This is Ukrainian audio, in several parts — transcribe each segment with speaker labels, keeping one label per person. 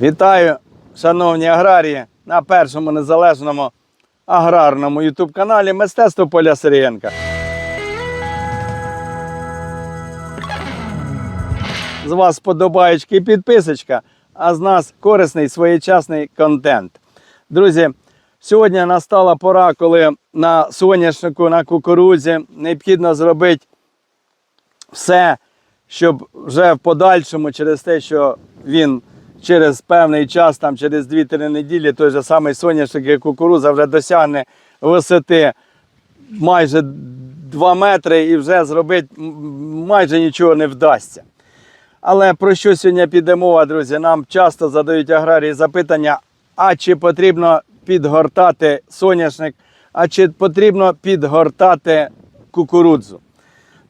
Speaker 1: Вітаю, шановні аграрії, на першому незалежному аграрному ютуб каналі Мистецтво Поля Сирієнка. З вас подобаєчки і підписочка, а з нас корисний своєчасний контент. Друзі, сьогодні настала пора, коли на соняшнику, на кукурудзі необхідно зробити все, щоб вже в подальшому, через те, що він через певний час, там через 2-3 неділі, той же самий соняшник і кукуруза вже досягне висоти майже 2 метри і вже зробити майже нічого не вдасться. Але про що сьогодні піде мова, друзі? Нам часто задають аграрії запитання: а чи потрібно підгортати соняшник, а чи потрібно підгортати кукурудзу?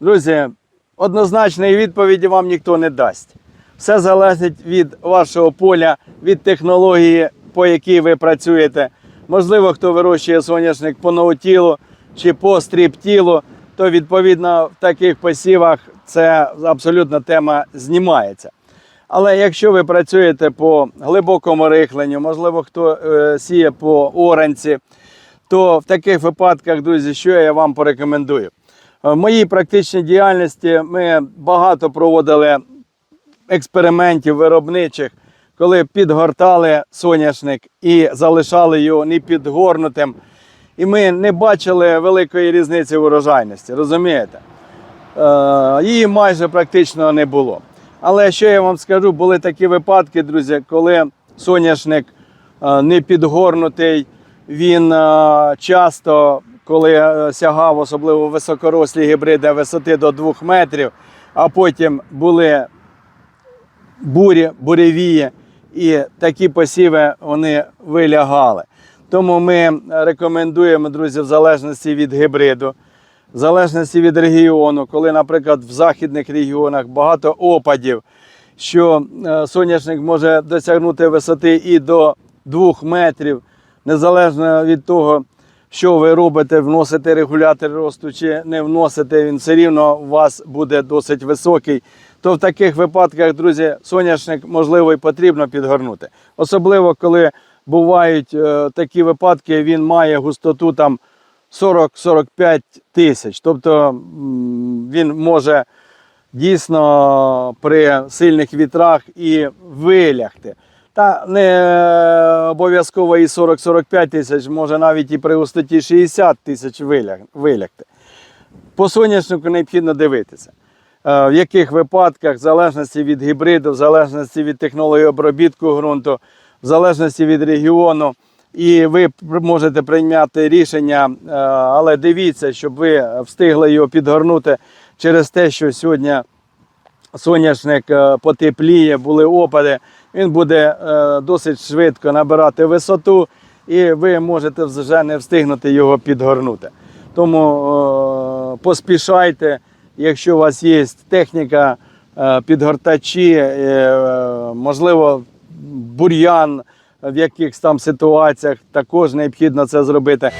Speaker 1: Друзі, однозначної відповіді вам ніхто не дасть. Все залежить від вашого поля, від технології, по якій ви працюєте. Можливо, хто вирощує соняшник по ноутілу чи по стріптілу, то відповідно в таких посівах це абсолютно тема знімається. Але якщо ви працюєте по глибокому рихленню, можливо, хто е, сіє по оранці, то в таких випадках, друзі, що я вам порекомендую? Е, В моїй практичній діяльності ми багато проводили експериментів виробничих, коли підгортали соняшник і залишали його не підгорнутим. І ми не бачили великої різниці в урожайності, розумієте? Е, її майже практично не було. Але що я вам скажу, були такі випадки, друзі, коли соняшник е, не підгорнутий, він е, часто, коли сягав, особливо високорослі гібриди висоти до 2 метрів, а потім були бурі, буревії, і такі посіви вони вилягали. Тому ми рекомендуємо, друзі, в залежності від гібриду, в залежності від регіону, коли, наприклад, в західних регіонах багато опадів, що е, соняшник може досягнути висоти і до 2 метрів, незалежно від того, що ви робите, вносите регулятор росту чи не вносите, він все рівно у вас буде досить високий. То в таких випадках, друзі, соняшник можливо і потрібно підгорнути. Особливо, коли бувають е, такі випадки, він має густоту там 40-45 тисяч. Тобто він може дійсно при сильних вітрах і вилягти. Та не обов'язково і 40-45 тисяч, може навіть і при густоті 60 тисяч виляг- вилягти. По соняшнику необхідно дивитися. Е, В яких випадках, в залежності від гібриду, в залежності від технології обробітку ґрунту, в залежності від регіону, і ви можете прийняти рішення, е, але дивіться, щоб ви встигли його підгорнути через те, що сьогодні соняшник е, потепліє, були опади, він буде досить швидко набирати висоту, і ви можете вже не встигнути його підгорнути. Тому поспішайте, якщо у вас є техніка, е, підгортачі, е, можливо, бур'ян в якихось там ситуаціях, також необхідно це зробити.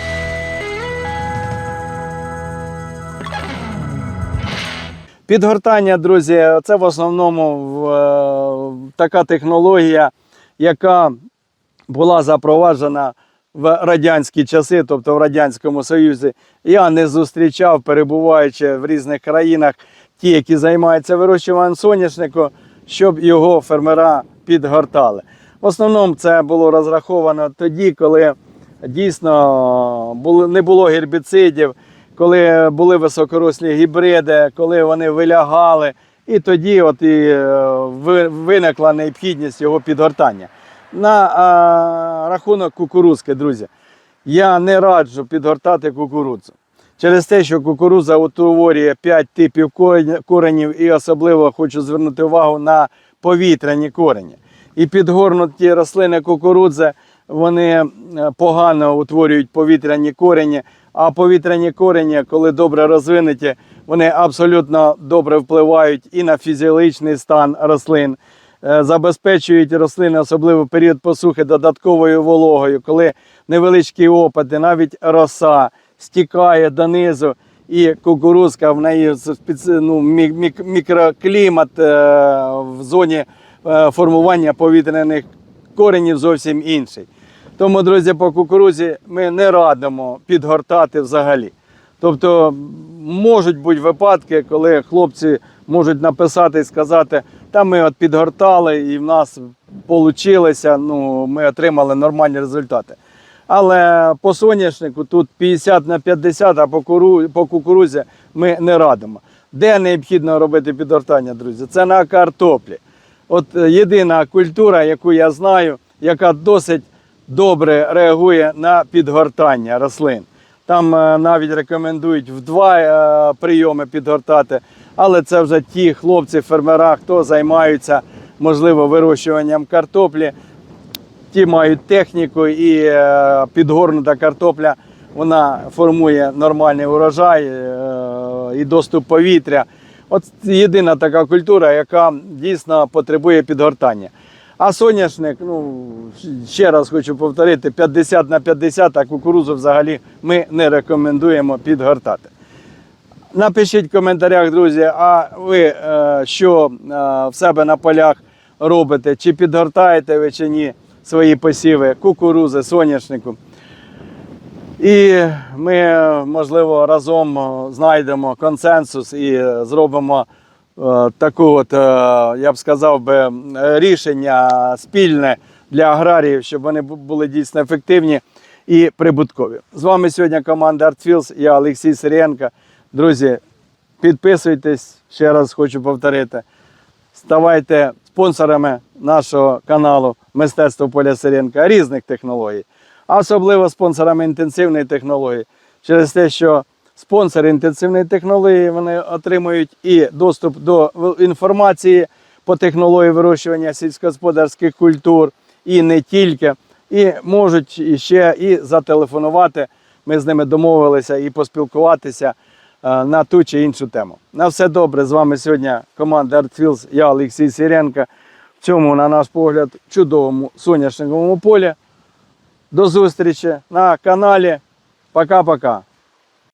Speaker 1: Підгортання, друзі, це в основному е, така технологія, яка була запроваджена в радянські часи, тобто в Радянському Союзі. Я не зустрічав, перебуваючи в різних країнах, ті, які займаються вирощуванням соняшнику, щоб його фермера підгортали. В основному це було розраховано тоді, коли дійсно не було гербіцидів, коли були високорослі гібриди, коли вони вилягали. І тоді от і е, ви- виникла необхідність його підгортання. На а, рахунок кукурузки, друзі, я не раджу підгортати кукурудзу. Через те, що кукурудза утворює 5 типів коренів, і особливо хочу звернути увагу на повітряні корені. І підгорнуті рослини кукурудзи вони е, погано утворюють повітряні корені, а повітряні корені, коли добре розвинуті, вони абсолютно добре впливають і на фізіологічний стан рослин, забезпечують рослини, особливо період посухи, додатковою вологою, коли невеличкі опади, навіть роса стікає донизу, і кукурузка в неї ну, мікроклімат е, в зоні е, формування повітряних коренів зовсім інший. Тому, друзі, по кукурузі ми не радимо підгортати взагалі. Тобто можуть бути випадки, коли хлопці можуть написати і сказати, та ми от підгортали і в нас вийшло, ну, ми отримали нормальні результати. Але по соняшнику тут 50 на 50, а по, куру, по кукурузі ми не радимо. Де необхідно робити підгортання, друзі? Це на картоплі. От єдина культура, яку я знаю, яка досить добре реагує на підгортання рослин. Там е, навіть рекомендують в два е, прийоми підгортати, але це вже ті хлопці, фермера, хто займаються, можливо, вирощуванням картоплі. Ті мають техніку і е, підгорнута картопля, вона формує нормальний урожай е, і доступ повітря. От єдина така культура, яка дійсно потребує підгортання. А соняшник, ну ще раз хочу повторити, 50 на 50, а кукурузу взагалі ми не рекомендуємо підгортати. Напишіть в коментарях, друзі, а ви е, що е, в себе на полях робите? Чи підгортаєте ви чи ні свої посіви, кукурузи, соняшнику? І ми, можливо, разом е, знайдемо консенсус і е, зробимо е, таку, от, е, я б сказав би, е, рішення спільне для аграріїв, щоб вони були дійсно ефективні і прибуткові. З вами сьогодні команда ArtFields, я Олексій Сирієнко. Друзі, підписуйтесь, ще раз хочу повторити. Ставайте спонсорами нашого каналу Мистецтво Поля Сиренка різних технологій, а особливо спонсорами інтенсивної технології, через те, що спонсори інтенсивної технології вони отримують і доступ до інформації по технології вирощування сільськогосподарських культур, і не тільки, і можуть ще і зателефонувати. Ми з ними домовилися і поспілкуватися на ту чи іншу тему. На все добре. З вами сьогодні команда ArtFields, я Олексій Сіренко. В цьому, на наш погляд, чудовому соняшниковому полі. До зустрічі на каналі. Пока-пока.